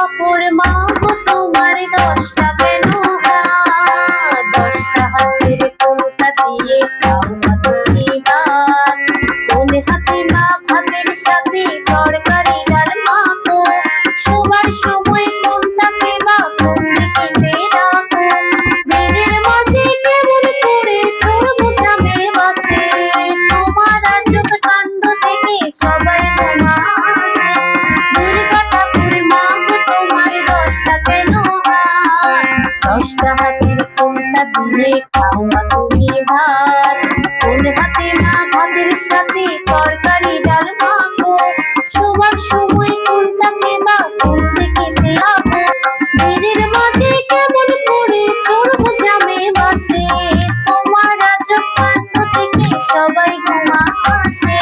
ঠাকুর মা গো তোমার দশটা কেন দশটা হাতের কোনটা দিয়ে দশটা সময় কোনটাকে মা কোন দিকে মাঝে কেমন করে চড়বো জামে বাসে? তোমার আজব কাণ্ড থেকে সবাই ঘুমা আসে।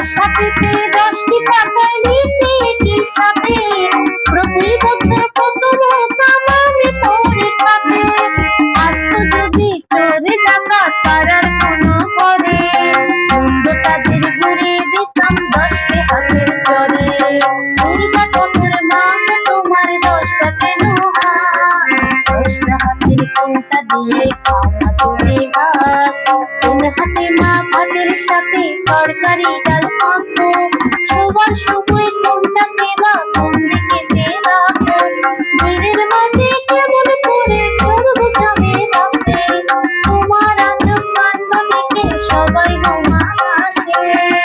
দশ দশটি পাতায় লিখতে কি সাথে। প্রতি বছর প্রথম হতাম আমি পরীক্ষাতে আসতো যদি চোরে টাকা পাড়ার কোনো ঘরে তাদের ঘুরে দিতাম দশটি হাতের চরে। দুর্গা ঠাকুর মা তোমার দশটা কেন দশটা হাতের কোনটা দিয়ে তুমি ভাত কোন হাতে মা ভাতের সাথে তরকারি ডাল পাকো সবার সময় কোনটা দেবা? কোন দিকে দে রাখো বীরের মাঝে কেমন করে চড়বো যাবে বাসে তোমার আজব কান্না দেখে সবাই বোমা আসে।